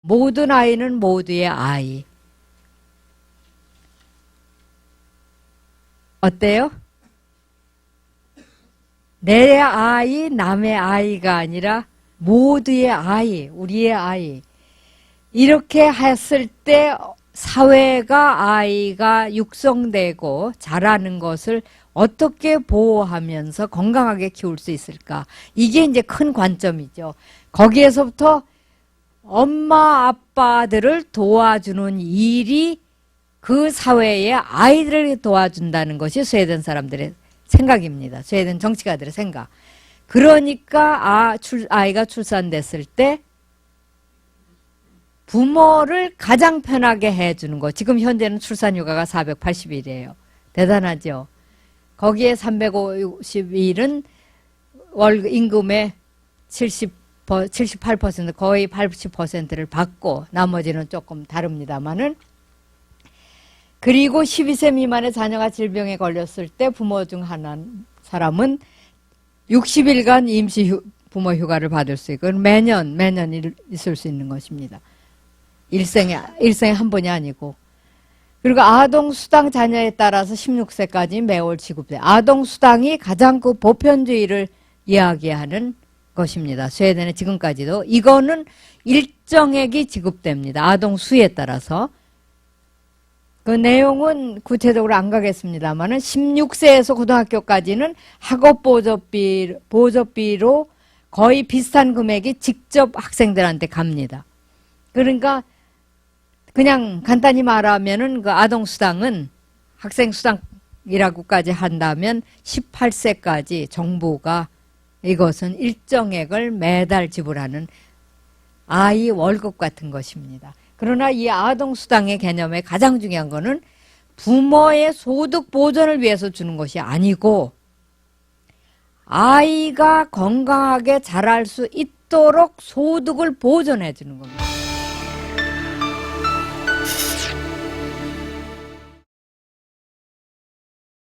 모든 아이는 모두의 아이. 어때요? 내 아이, 남의 아이가 아니라 모두의 아이, 우리의 아이. 이렇게 했을 때 사회가 아이가 육성되고 자라는 것을 어떻게 보호하면서 건강하게 키울 수 있을까? 이게 이제 큰 관점이죠. 거기에서부터 엄마, 아빠들을 도와주는 일이 그 사회의 아이들을 도와준다는 것이 스웨덴 사람들의 생각입니다. 스웨덴 정치가들의 생각. 그러니까 아, 출, 아이가 출산됐을 때 부모를 가장 편하게 해주는 거. 지금 현재는 출산휴가가 480일이에요. 대단하죠. 거기에 350일은 월 임금의 70, 78% 거의 80%를 받고 나머지는 조금 다릅니다만은 그리고 12세 미만의 자녀가 질병에 걸렸을 때 부모 중 하나 사람은 60일간 임시 휴, 부모 휴가를 받을 수 있고 매년 매년 일, 있을 수 있는 것입니다. 일생에 일생에 한 번이 아니고 그리고 아동 수당 자녀에 따라서 16세까지 매월 지급돼. 아동 수당이 가장 그 보편주의를 이야기하는 것입니다. 스웨덴에 지금까지도 이거는 일정액이 지급됩니다. 아동 수에 따라서 그 내용은 구체적으로 안 가겠습니다만은 16세에서 고등학교까지는 학업 보조비 보조비로 거의 비슷한 금액이 직접 학생들한테 갑니다. 그러니까 그냥 간단히 말하면은 그 아동 수당은 학생 수당이라고까지 한다면 18세까지 정부가 이것은 일정액을 매달 지불하는 아이 월급 같은 것입니다. 그러나 이 아동 수당의 개념의 가장 중요한 거는 부모의 소득 보전을 위해서 주는 것이 아니고 아이가 건강하게 자랄 수 있도록 소득을 보전해 주는 겁니다.